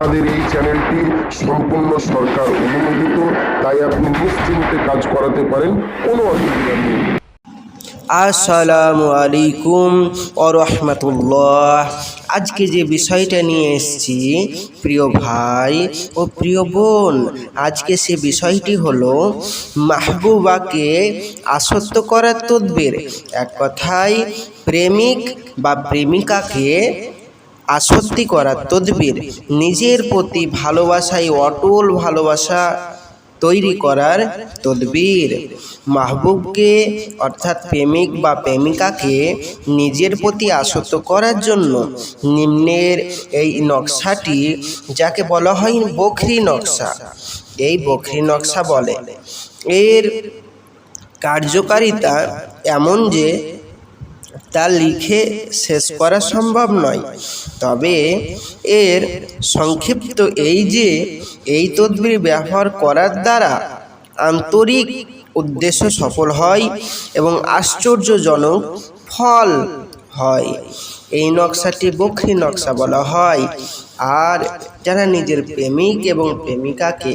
আমাদের এই চ্যানেলটি সম্পূর্ণ সরকার অনুমোদিত, তাই আপনি নিশ্চিন্তে কাজ করাতে পারেন, কোনো অসুবিধা নেই। আসসালামু আলাইকুম রহমতুল্লাহ। আজকে যে বিষয়টা নিয়ে এসেছি, প্রিয় ভাই ও প্রিয় বোন, আজকে সে বিষয়টি হলো মাহবুবাকে আসক্ত করার তদবির। এক কথায়, প্রেমিক বা প্রেমিকাকে আসক্তি করার তদবির, নিজের প্রতি ভালোবাসায় অটল ভালোবাসা তৈরি করার তদবির। মাহবুবকে, অর্থাৎ প্রেমিক বা প্রেমিকাকে নিজের প্রতি আসক্ত করার জন্য নিম্নের এই নকশাটি, যাকে বলা হয় বখরি নকশা, এই বখরি নকশা বলে। এর কার্যকারিতা এমন যে তা লিখে শেষ করা সম্ভব নয়। তবে এর সংক্ষিপ্ত এই যে, এই তদবির ব্যবহার করার দ্বারা আন্তরিক উদ্দেশ্য সফল হয় এবং আশ্চর্যজনক ফল হয়। এই নকশাটি বক্ষী নকশা বলা হয়। আর যারা নিজের প্রেমিক এবং প্রেমিকাকে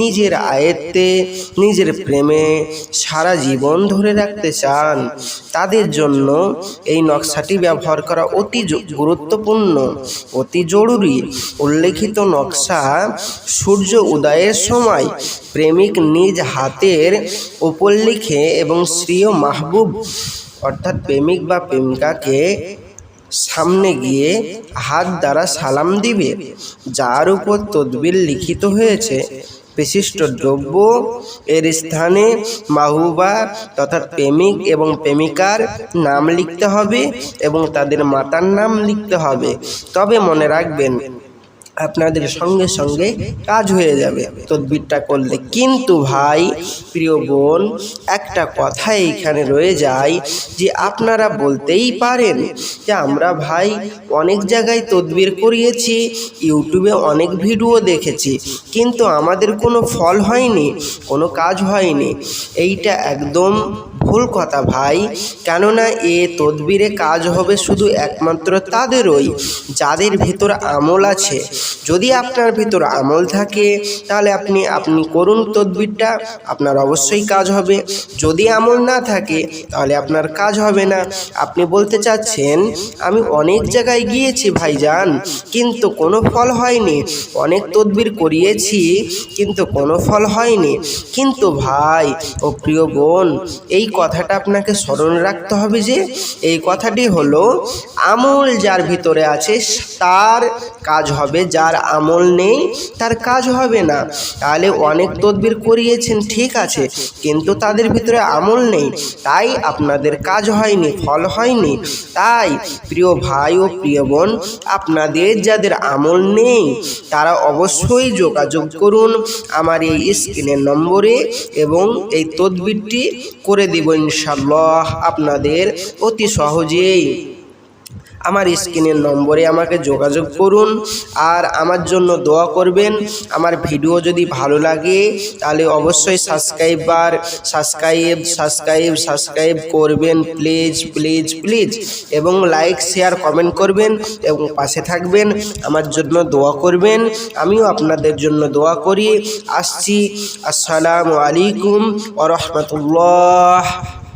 নিজের আয়ত্তে, নিজের প্রেমে সারা জীবন ধরে রাখতে চান, তাদের জন্য এই নকশাটি ব্যবহার করা অতি গুরুত্বপূর্ণ, অতি জরুরি। উল্লেখিত নকশা সূর্য উদয়ের সময় প্রেমিক নিজ হাতের উপর লিখে এবং শ্রীয় মাহবুব, অর্থাৎ প্রেমিক বা প্রেমিকাকে সামনে গিয়ে হাত দ্বারা সালাম দিবে, যার উপর তদবির লিখিত হয়েছে। বিশিষ্ট দ্রব্য এর স্থানে মাহুবা তথা প্রেমিক এবং প্রেমিকার নাম লিখতে হবে এবং তাদের মাতার নাম লিখতে হবে। তবে মনে রাখবেন আপনাদের সঙ্গে সঙ্গে কাজ হয়ে যাবে। তদবিরটা করলে কিন্তু ভাই, প্রিয় বোন, একটা কথা এইখানে রয়ে যায় যে আপনারা বলতেই পারেন যে আমরা ভাই অনেক জায়গায় তদবির করিয়েছি, ইউটিউবে অনেক ভিডিও দেখেছি, কিন্তু আমাদের কোনো ফল হয়নি, কোনো কাজ হয়নি। এইটা একদম ভুল কথা ভাই। কেননা এ তদবিরে কাজ হবে শুধু একমাত্র তাদেরই, যাদের ভিতর আমল আছে। যদি আপনার ভিতর আমল থাকে, তাহলে আপনি আপনি করুন তদবিরটা, আপনার অবশ্যই কাজ হবে। যদি আমল না থাকে, তাহলে আপনার কাজ হবে না। আপনি বলতে চাচ্ছেন, আমি অনেক জায়গায় গিয়েছি ভাইজান, কিন্তু কোনো ফল হয়নি। অনেক তদবির করিয়েছি, কিন্তু কোনো ফল হয়নি। কিন্তু ভাই ও প্রিয় বোন, এই কথাটা আপনাকে স্মরণ রাখতে হবে যে এই কথাটি হলো, আমল যার ভিতরে আছে, তার কাজ হবে, যার আমল নেই, তার কাজ হবে না। তাহলে অনেক তদবির করিয়েছেন, ঠিক আছে, কিন্তু তাদের ভিতরে আমল নেই, তাই আপনাদের কাজ হয়নি, ফল হয়নি। তাই প্রিয় ভাই ও প্রিয় বোন, আপনাদের যাদের আমল নেই, তারা অবশ্যই যোগাযোগ করুন আমার এই স্ক্রিনের নম্বরে এবং এই তদবিরটি করে দিব। ইনশাল্লাহ আপনাদের অতি সহজেই আমার স্ক্রিনের নম্বরে আমাকে যোগাযোগ করুন আর আমার জন্য দোয়া করবেন। আমার ভিডিও যদি ভালো লাগে, তাহলে অবশ্যই সাবস্ক্রাইব বার সাবস্ক্রাইব সাবস্ক্রাইব সাবস্ক্রাইব করবেন। Please please please. এবং লাইক, শেয়ার, কমেন্ট করবেন এবং পাশে থাকবেন। আমার জন্য দোয়া করবেন। আমিও আপনাদের জন্য দোয়া করি। আসছি। আসসালামু আলাইকুম ও রহমতুল্লাহ।